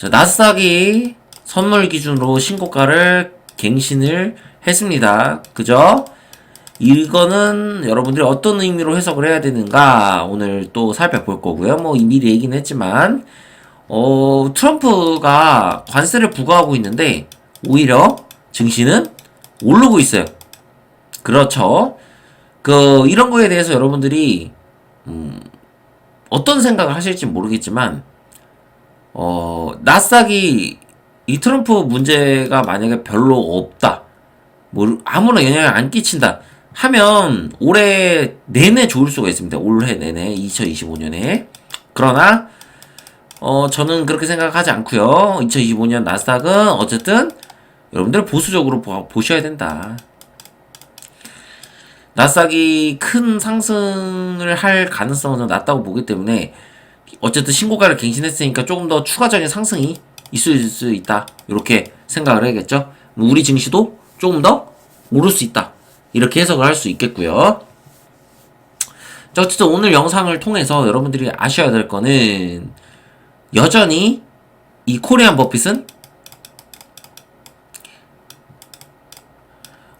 자, 나스닥이 선물 기준으로 신고가를 갱신을 했습니다. 그죠? 이거는 여러분들이 어떤 의미로 해석을 해야 되는가 오늘 또 살펴볼 거고요. 뭐 미리 얘기는 했지만 어, 트럼프가 관세를 부과하고 있는데 오히려 증시는 오르고 있어요. 그렇죠. 그 이런 거에 대해서 여러분들이 음, 어떤 생각을 하실지 모르겠지만 어, 나스닥이 이 트럼프 문제가 만약에 별로 없다. 뭐 아무런 영향을 안 끼친다. 하면 올해 내내 좋을 수가 있습니다. 올해 내내 2025년에. 그러나 어 저는 그렇게 생각하지 않고요. 2025년 나스닥은 어쨌든 여러분들 보수적으로 보, 보셔야 된다. 나스닥이 큰 상승을 할 가능성은 낮다고 보기 때문에 어쨌든 신고가를 갱신했으니까 조금 더 추가적인 상승이 있을 수 있다. 이렇게 생각을 해야겠죠. 우리 증시도 조금 더 오를 수 있다. 이렇게 해석을 할 수 있겠고요. 자, 어쨌든 오늘 영상을 통해서 여러분들이 아셔야 될 거는 여전히 이 코리안 버핏은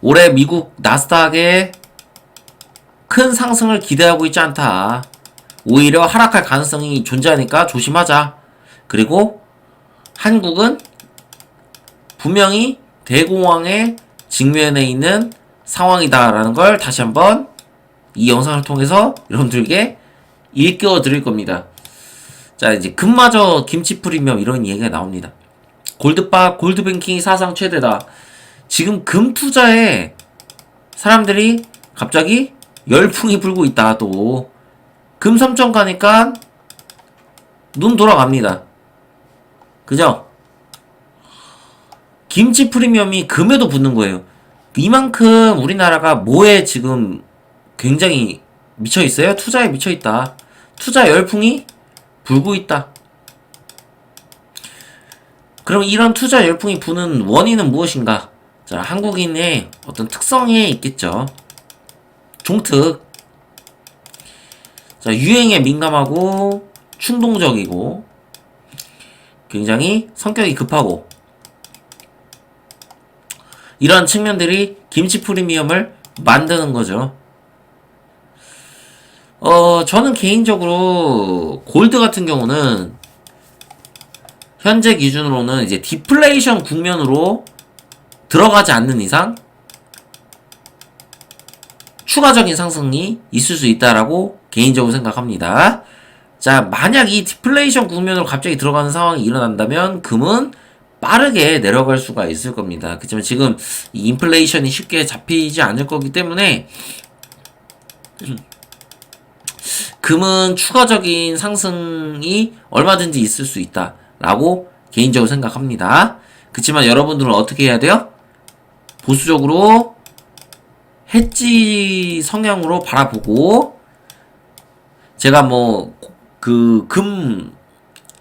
올해 미국 나스닥의 큰 상승을 기대하고 있지 않다. 오히려 하락할 가능성이 존재하니까 조심하자. 그리고 한국은 분명히 대공황의 직면에 있는 상황이다라는 걸 다시 한번 이 영상을 통해서 여러분들에게 일깨워 드릴 겁니다. 자, 이제 금마저 김치 프리미엄 이런 얘기가 나옵니다. 골드바, 골드뱅킹이 사상 최대다. 지금 금 투자에 사람들이 갑자기 열풍이 불고 있다, 또. 금 3천 가니까 눈 돌아갑니다. 그죠? 김치 프리미엄이 금에도 붙는 거예요. 이만큼 우리나라가 뭐에 지금 굉장히 미쳐 있어요? 투자에 미쳐 있다. 투자 열풍이 불고 있다. 그럼 이런 투자 열풍이 부는 원인은 무엇인가? 자, 한국인의 어떤 특성에 있겠죠. 종특. 자, 유행에 민감하고 충동적이고 굉장히 성격이 급하고 이러한 측면들이 김치 프리미엄을 만드는 거죠. 어, 저는 개인적으로 골드 같은 경우는 현재 기준으로는 이제 디플레이션 국면으로 들어가지 않는 이상 추가적인 상승이 있을 수 있다라고 개인적으로 생각합니다. 자, 만약 이 디플레이션 국면으로 갑자기 들어가는 상황이 일어난다면 금은 빠르게 내려갈 수가 있을 겁니다. 그렇지만 지금 이 인플레이션이 쉽게 잡히지 않을 거기 때문에 금은 추가적인 상승이 얼마든지 있을 수 있다라고 개인적으로 생각합니다. 그렇지만 여러분들은 어떻게 해야 돼요? 보수적으로 해지 성향으로 바라보고 제가 뭐 그 금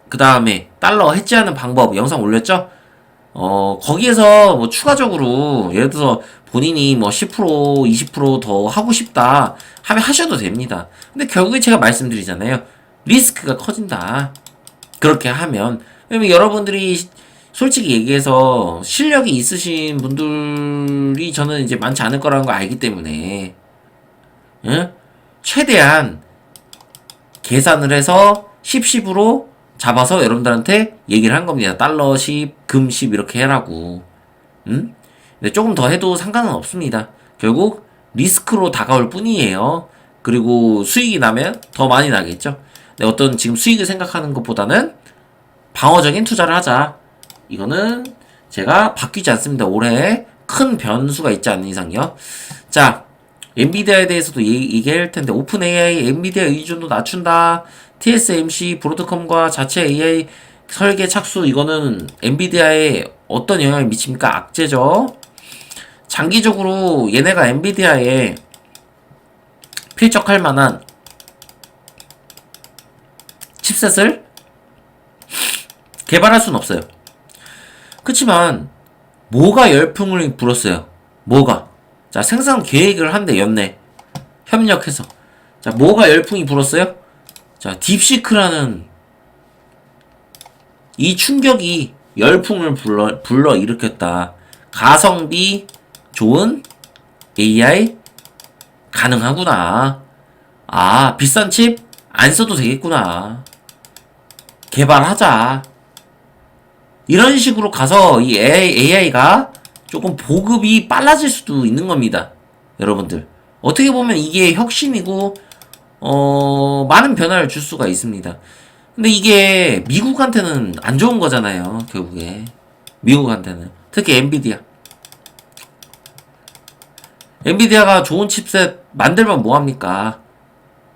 그 다음에 달러 해지하는 방법 영상 올렸죠? 어 거기에서 뭐 추가적으로 예를 들어서 본인이 뭐 10% 20%더 하고 싶다 하면 하셔도 됩니다. 근데 결국에 제가 말씀드리잖아요. 리스크가 커진다. 그렇게 하면 왜냐면 여러분들이 솔직히 얘기해서 실력이 있으신 분들이 저는 이제 많지 않을 거라는 걸 알기 때문에 응? 최대한 계산을 해서 10, 10으로 잡아서 여러분들한테 얘기를 한 겁니다. 달러 10, 금 10 이렇게 해라고. 응? 근데 조금 더 해도 상관은 없습니다. 결국 리스크로 다가올 뿐이에요. 그리고 수익이 나면 더 많이 나겠죠. 근데 어떤 지금 수익을 생각하는 것보다는 방어적인 투자를 하자. 이거는 제가 바뀌지 않습니다. 올해 큰 변수가 있지 않는 이상요. 자, 엔비디아에 대해서도 얘기, 얘기 할 텐데 오픈 AI, 엔비디아 의존도 낮춘다. TSMC, 브로드컴과 자체 AI 설계 착수 이거는 엔비디아에 어떤 영향을 미칩니까? 악재죠. 장기적으로 얘네가 엔비디아에 필적할 만한 칩셋을 개발할 수는 없어요. 그치만 뭐가 열풍을 불었어요? 뭐가? 자 생산 계획을 한대 연내 협력해서 자 뭐가 열풍이 불었어요? 자 딥시크라는 이 충격이 열풍을 불러, 불러 일으켰다. 가성비 좋은 AI 가능하구나. 아, 비싼 칩 안 써도 되겠구나. 개발하자. 이런 식으로 가서 이 AI가 조금 보급이 빨라질 수도 있는 겁니다. 여러분들. 어떻게 보면 이게 혁신이고, 어, 많은 변화를 줄 수가 있습니다. 근데 이게 미국한테는 안 좋은 거잖아요, 결국에. 미국한테는. 특히 엔비디아. 엔비디아가 좋은 칩셋 만들면 뭐합니까?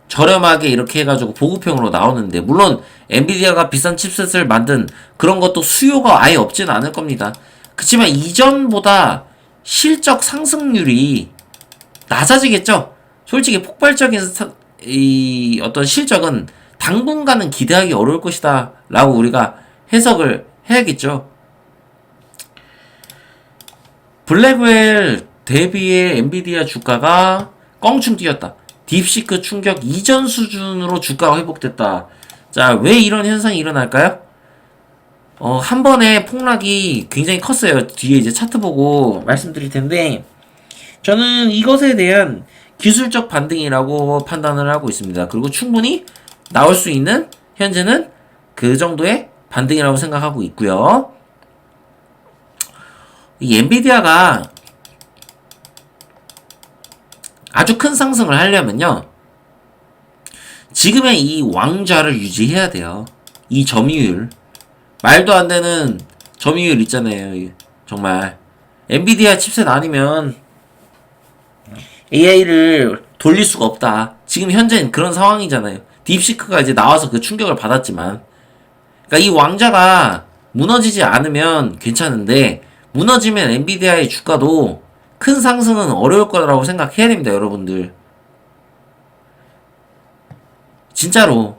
저렴하게 이렇게 해가지고 보급형으로 나오는데, 물론 엔비디아가 비싼 칩셋을 만든 그런 것도 수요가 아예 없지는 않을 겁니다. 그치만 이전보다 실적 상승률이 낮아지겠죠? 솔직히 폭발적인 사- 이 어떤 실적은 당분간은 기대하기 어려울 것이다 라고 우리가 해석을 해야겠죠. 블랙웰 대비의 엔비디아 주가가 껑충 뛰었다. 딥시크 충격 이전 수준으로 주가가 회복됐다. 자, 왜 이런 현상이 일어날까요? 어, 한 번에 폭락이 굉장히 컸어요. 뒤에 이제 차트 보고 말씀드릴 텐데, 저는 이것에 대한 기술적 반등이라고 판단을 하고 있습니다. 그리고 충분히 나올 수 있는 현재는 그 정도의 반등이라고 생각하고 있고요. 이 엔비디아가 아주 큰 상승을 하려면요. 지금의 이 왕좌를 유지해야 돼요. 이 점유율. 말도 안 되는 점유율 있잖아요. 이- 정말. 엔비디아 칩셋 아니면 AI를 돌릴 수가 없다. 지금 현재는 그런 상황이잖아요. 딥시크가 이제 나와서 그 충격을 받았지만. 그러니까 이 왕자가 무너지지 않으면 괜찮은데, 무너지면 엔비디아의 주가도 큰 상승은 어려울 거라고 생각해야 됩니다, 여러분들. 진짜로.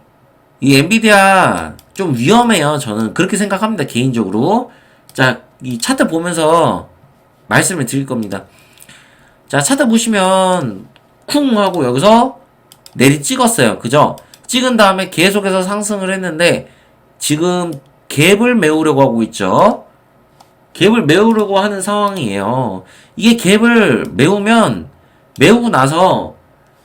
이 엔비디아 좀 위험해요. 저는 그렇게 생각합니다, 개인적으로. 자, 이 차트 보면서 말씀을 드릴 겁니다. 자, 차트 보시면 쿵 하고 여기서 내리 찍었어요. 그죠? 찍은 다음에 계속해서 상승을 했는데 지금 갭을 메우려고 하고 있죠. 갭을 메우려고 하는 상황이에요. 이게 갭을 메우면 메우고 나서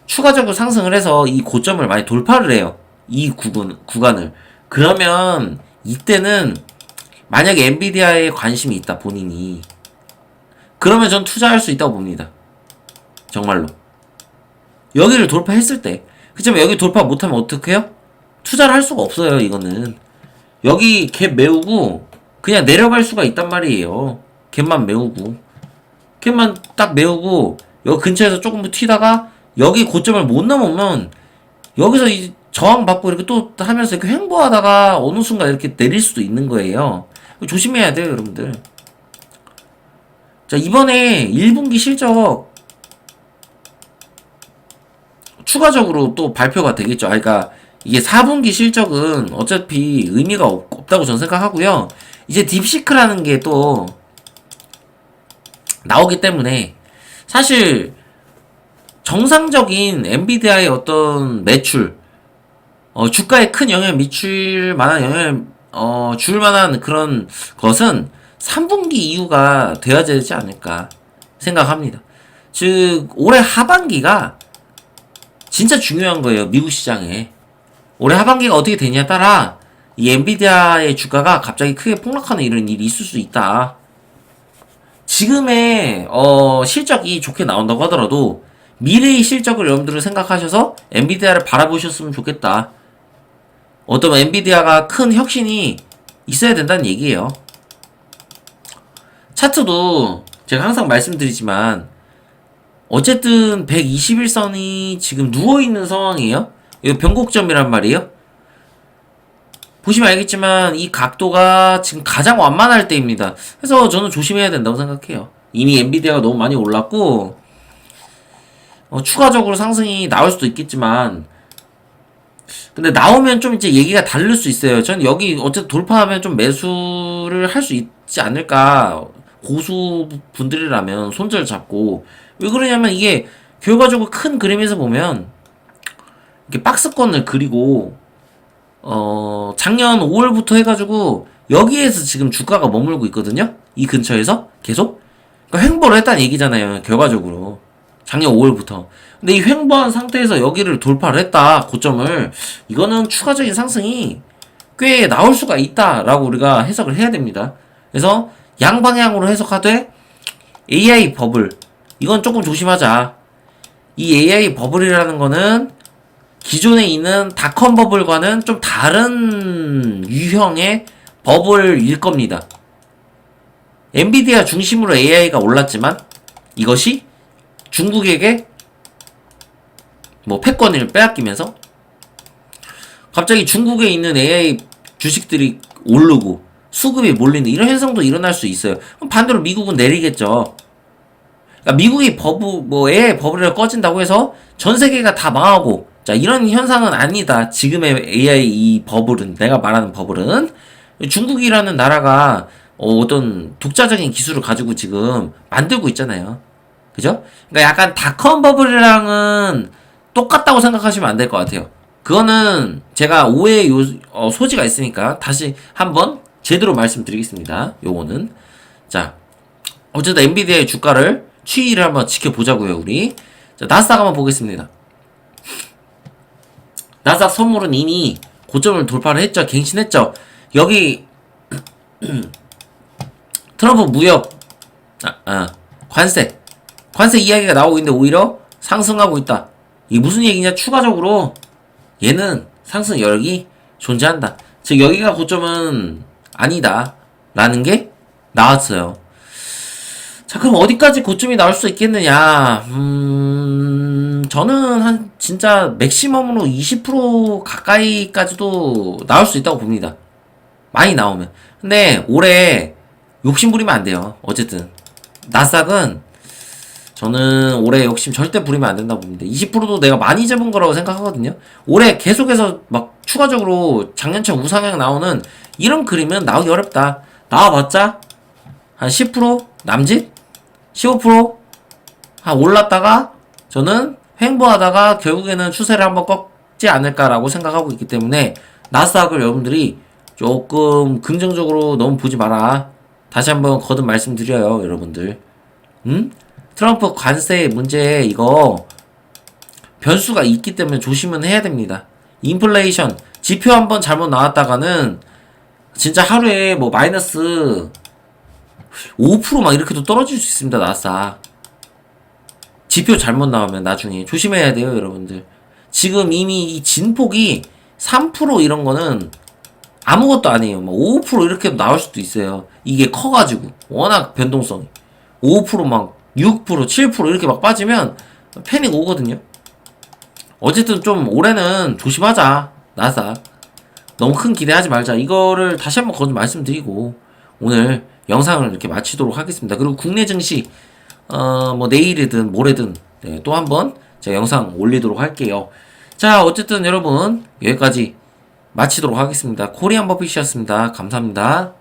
추가적으로 상승을 해서 이 고점을 많이 돌파를 해요. 이 구간, 구간을. 그러면 이때는 만약에 엔비디아에 관심이 있다, 본인이. 그러면 전 투자할 수 있다고 봅니다. 정말로. 여기를 돌파했을 때. 그치만 여기 돌파 못하면 어떡해요? 투자를 할 수가 없어요, 이거는. 여기 갭 메우고, 그냥 내려갈 수가 있단 말이에요. 갭만 메우고. 갭만 딱 메우고, 여기 근처에서 조금 더 튀다가, 여기 고점을 못 넘으면, 여기서 이 저항받고 이렇게 또 하면서 이렇게 횡보하다가 어느 순간 이렇게 내릴 수도 있는 거예요. 조심해야 돼요, 여러분들. 자, 이번에 1분기 실적 추가적으로 또 발표가 되겠죠. 아, 그러니까 이게 4분기 실적은 어차피 의미가 없, 없다고 저는 생각하고요. 이제 딥시크라는 게 또 나오기 때문에 사실 정상적인 엔비디아의 어떤 매출, 어, 주가에 큰 영향을 미칠 만한 영향을 어, 줄 만한 그런 것은 3분기 이후가 돼야 되지 않을까 생각합니다. 즉 올해 하반기가 진짜 중요한 거예요. 미국 시장에. 올해 하반기가 어떻게 되냐에 따라 이 엔비디아의 주가가 갑자기 크게 폭락하는 이런 일이 있을 수 있다. 지금의 어, 실적이 좋게 나온다고 하더라도 미래의 실적을 여러분들은 생각하셔서 엔비디아를 바라보셨으면 좋겠다. 어떤 엔비디아가 큰 혁신이 있어야 된다는 얘기예요. 차트도 제가 항상 말씀드리지만 어쨌든 121선이 지금 누워있는 상황이에요. 이거 변곡점이란 말이에요. 보시면 알겠지만 이 각도가 지금 가장 완만할 때입니다. 그래서 저는 조심해야 된다고 생각해요. 이미 엔비디아가 너무 많이 올랐고 어, 추가적으로 상승이 나올 수도 있겠지만 근데 나오면 좀 이제 얘기가 다를 수 있어요. 전 여기 어쨌든 돌파하면 좀 매수를 할 수 있지 않을까. 고수 분들이라면 손절 잡고 왜 그러냐면 이게 결과적으로 큰 그림에서 보면 이렇게 박스권을 그리고 어 작년 5월부터 해가지고 여기에서 지금 주가가 머물고 있거든요. 이 근처에서 계속 그러니까 횡보를 했다는 얘기잖아요. 결과적으로 작년 5월부터. 근데 이 횡보한 상태에서 여기를 돌파를 했다 고점을 이거는 추가적인 상승이 꽤 나올 수가 있다라고 우리가 해석을 해야 됩니다. 그래서 양방향으로 해석하되 AI 버블 이건 조금 조심하자. 이 AI 버블이라는 거는 기존에 있는 닷컴 버블과는 좀 다른 유형의 버블일 겁니다. 엔비디아 중심으로 AI가 올랐지만 이것이 중국에게 뭐 패권을 빼앗기면서 갑자기 중국에 있는 AI 주식들이 오르고 수급이 몰리는 이런 현상도 일어날 수 있어요. 반대로 미국은 내리겠죠. 그러니까 미국이 버브 뭐 AI 버블이 꺼진다고 해서 전 세계가 다 망하고 자 이런 현상은 아니다. 지금의 AI 이 버블은 내가 말하는 버블은 중국이라는 나라가 어, 어떤 독자적인 기술을 가지고 지금 만들고 있잖아요. 그죠? 그러니까 약간 닷컴 버블이랑은 똑같다고 생각하시면 안 될 것 같아요. 그거는 제가 오해의 요, 어, 소지가 있으니까 다시 한번 제대로 말씀드리겠습니다. 요거는. 자, 어쨌든 엔비디아의 주가를 추이를 한번 지켜보자고요, 우리. 자, 나스닥 한번 보겠습니다. 나스닥 선물은 이미 고점을 돌파를 했죠. 갱신했죠. 여기 트럼프 무역 아, 아, 관세 관세 이야기가 나오고 있는데 오히려 상승하고 있다. 이게 무슨 얘기냐? 추가적으로 얘는 상승 여력이 존재한다. 즉 여기가 고점은 아니다. 라는 게 나왔어요. 자 그럼 어디까지 고점이 나올 수 있겠느냐? 음 저는 한 진짜 맥시멈으로 20% 가까이까지도 나올 수 있다고 봅니다. 많이 나오면. 근데 올해 욕심 부리면 안 돼요. 어쨌든 나스닥은 저는 올해 욕심 절대 부리면 안 된다고 봅니다. 20%도 내가 많이 잡은 거라고 생각하거든요. 올해 계속해서 막 추가적으로 작년처 우상향 나오는 이런 그림은 나오기 어렵다. 나와봤자 한 10% 남짓? 15%한 올랐다가 저는 횡보하다가 결국에는 추세를 한번 꺾지 않을까라고 생각하고 있기 때문에 나스닥을 여러분들이 조금 긍정적으로 너무 보지 마라. 다시 한번 거듭 말씀드려요, 여러분들. 음? 트럼프 관세 문제 이거 변수가 있기 때문에 조심은 해야 됩니다. 인플레이션 지표 한번 잘못 나왔다가는 진짜 하루에 뭐 마이너스 5%막 이렇게도 떨어질 수 있습니다. 나사 지표 잘못 나오면 나중에 조심해야 돼요, 여러분들. 지금 이미 이 진폭이 3% 이런 거는 아무것도 아니에요. 뭐5% 이렇게 나올 수도 있어요. 이게 커가지고 워낙 변동성이 5%막 6% 7% 이렇게 막 빠지면 패닉 오거든요. 어쨌든 좀 올해는 조심하자 나사 너무 큰 기대하지 말자 이거를 다시 한번 거듭 말씀드리고 오늘 영상을 이렇게 마치도록 하겠습니다. 그리고 국내 증시 어 뭐 내일이든 모레든 네, 또 한번 제가 영상 올리도록 할게요. 자 어쨌든 여러분 여기까지 마치도록 하겠습니다. 코리안 버핏이었습니다. 감사합니다.